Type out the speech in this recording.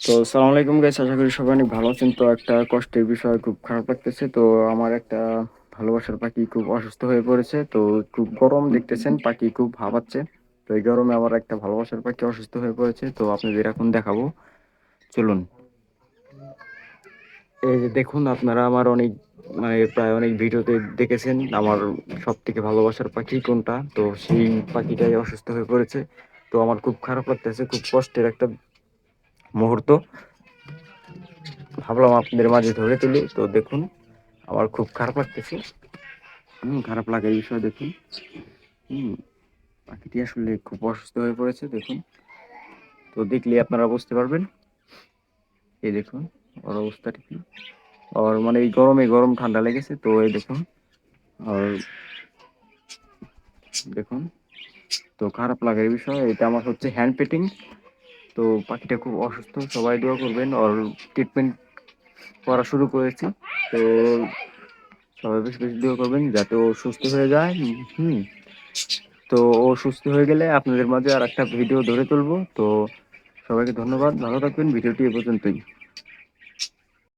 তো সালাম আলাইকুম গাইস আশা করি সবাই অনেক ভালো আছেন। তো একটা কষ্টের বিষয় খুব খারাপ লাগতেছে। তো আমার একটা ভালোবাসার পাখি খুব অসুস্থ হয়ে পড়েছে। তো খুব গরম দেখতেছেন, পাখি খুব হাঁপাচ্ছে তো এই গরমে আমার একটা ভালোবাসার পাখি অসুস্থ হয়ে পড়েছে। তো আপনাদের এখন দেখাবো। চলুন। এই যে দেখুন, আপনারা আমার অনেক মানে প্রায় অনেক ভিডিওতে দেখেছেন আমার সব থেকে ভালোবাসার পাখি কোনটা। তো সেই পাখিটাই অসুস্থ হয়ে পড়েছে। তো আমার খুব খারাপ লাগতেছে, খুব কষ্টের একটা মুহূর্ত। ভাবলাম আপনাদের মাঝে ধরে তুলি। তো দেখুন, আমার খুব খারাপ লাগতেছে। হুম, খারাপ লাগার বিষয়ে দেখুন। হুম, পাখিটি আসলে খুব অসুস্থ হয়ে পড়েছে, দেখুন। তো দেখলে আপনারা বুঝতে পারবেন। এই দেখুন, ওর অবস্থাটা কি? আর মানে এই গরমে গরম ঠান্ডা লেগেছে, তো এই দেখুন, আর দেখুন, তো খারাপ লাগার বিষয়। এটা আমার হচ্ছে হ্যান্ড পেটিং তো পাখিটা খুব অসুস্থ, সবাই দোয়া করবেন, ওর ট্রিটমেন্ট করা শুরু করেছি। তো সবাই বেশি বেশি দোয়া করবেন যাতে ও সুস্থ হয়ে যায়। হুম, তো ও সুস্থ হয়ে গেলে আপনাদের মাঝে আর একটা ভিডিও ধরে তুলবো। তো সবাইকে ধন্যবাদ, ভালো থাকবেন, ভিডিওটি এ পর্যন্তই।